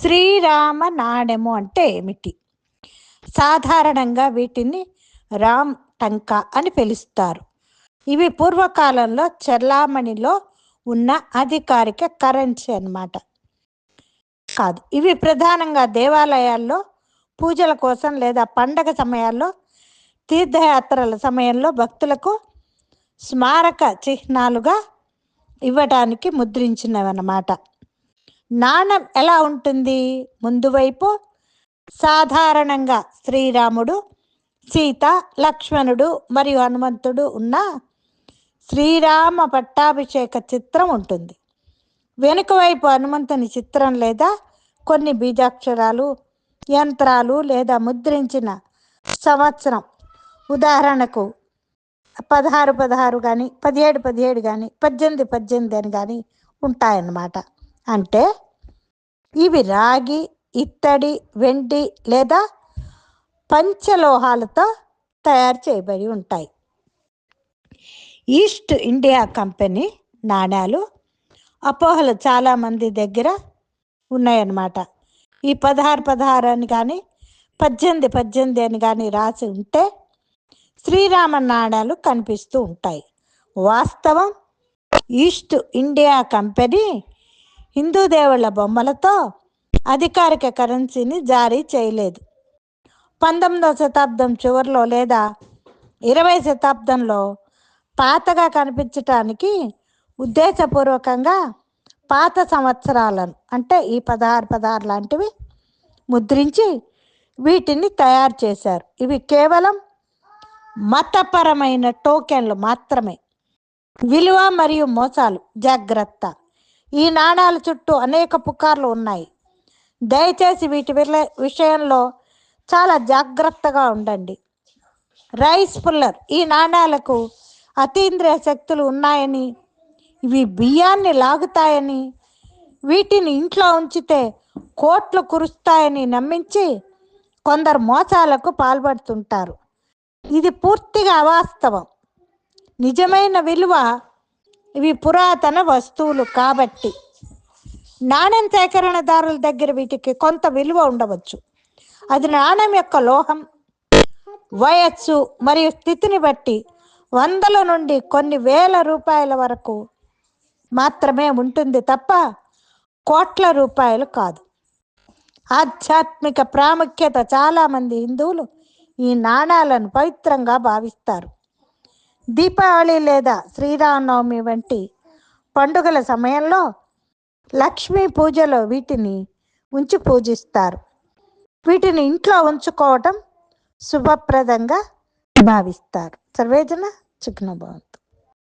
శ్రీరామ నాణెము అంటే ఏమిటి? సాధారణంగా వీటిని రామ్ టంకా అని పిలుస్తారు. ఇవి పూర్వకాలంలో చెల్లామణిలో ఉన్న అధికారిక కరెన్సీ అన్నమాట. కాదు ఇవి ప్రధానంగా దేవాలయాల్లో పూజల కోసం లేదా పండగ సమయాల్లో తీర్థయాత్రల సమయంలో భక్తులకు స్మారక చిహ్నాలుగా ఇవ్వడానికి ముద్రించినవన్నమాట. నాణం ఎలా ఉంటుంది? ముందువైపు సాధారణంగా శ్రీరాముడు సీత లక్ష్మణుడు మరియు హనుమంతుడు ఉన్న శ్రీరామ పట్టాభిషేక చిత్రం ఉంటుంది. వెనుక వైపు హనుమంతుని చిత్రం లేదా కొన్ని బీజాక్షరాలు యంత్రాలు లేదా ముద్రించిన సంవత్సరం. ఉదాహరణకు పదహారు పదహారు కానీ పదిహేడు పదిహేడు కానీ పద్దెనిమిది పద్దెనిమిది అని కానీ ఉంటాయన్నమాట. అంటే ఇవి రాగి ఇత్తడి వెండి లేదా పంచలోహాలతో తయారు చేయబడి ఉంటాయి. ఈస్ట్ ఇండియా కంపెనీ నాణ్యాలు అపోహలు చాలామంది దగ్గర ఉన్నాయన్నమాట. ఈ పదహారు పదహారు అని కానీ పద్దెనిమిది పద్దెనిమిది అని కానీ రాసి ఉంటే శ్రీరామ నాణ్యాలు కనిపిస్తూ ఉంటాయి. వాస్తవం ఈస్ట్ ఇండియా కంపెనీ హిందూ దేవుళ్ళ బొమ్మలతో అధికారిక కరెన్సీని జారీ చేయలేదు. పంతొమ్మిదవ శతాబ్దం చివరిలో లేదా ఇరవై శతాబ్దంలో పాతగా కనిపించటానికి ఉద్దేశపూర్వకంగా పాత సంవత్సరాలను అంటే ఈ పదహారు పదహారు లాంటివి ముద్రించి వీటిని తయారు చేశారు. ఇవి కేవలం మతపరమైన టోకెన్లు మాత్రమే. విలువ మరియు మోసాలు జాగ్రత్త. ఈ నాణాల చుట్టూ అనేక పుకార్లు ఉన్నాయి. దయచేసి వీటి విషయంలో చాలా జాగ్రత్తగా ఉండండి. రైస్ పుల్లర్ ఈ నాణాలకు అతీంద్రియ శక్తులు ఉన్నాయని ఇవి బియ్యాన్ని లాగుతాయని వీటిని ఇంట్లో ఉంచితే కోట్లు కురుస్తాయని నమ్మించి కొందరు మోసాలకు పాల్పడుతుంటారు. ఇది పూర్తిగా అవాస్తవం. నిజమైన విలువ ఇవి పురాతన వస్తువులు కాబట్టి నాణ్యం సేకరణదారుల దగ్గర వీటికి కొంత విలువ ఉండవచ్చు. అది నాణ్యం యొక్క లోహం వయస్సు మరియు స్థితిని బట్టి వందల నుండి కొన్ని వేల రూపాయల వరకు మాత్రమే ఉంటుంది తప్ప కోట్ల రూపాయలు కాదు. ఆధ్యాత్మిక ప్రాముఖ్యత చాలామంది హిందువులు ఈ నాణాలను పవిత్రంగా భావిస్తారు. దీపావళి లేదా శ్రీరామనవమి వంటి పండుగల సమయంలో లక్ష్మీ పూజలో వీటిని ఉంచి పూజిస్తారు. వీటిని ఇంట్లో ఉంచుకోవటం శుభప్రదంగా భావిస్తారు. సర్వేజన చిక్న భవంతు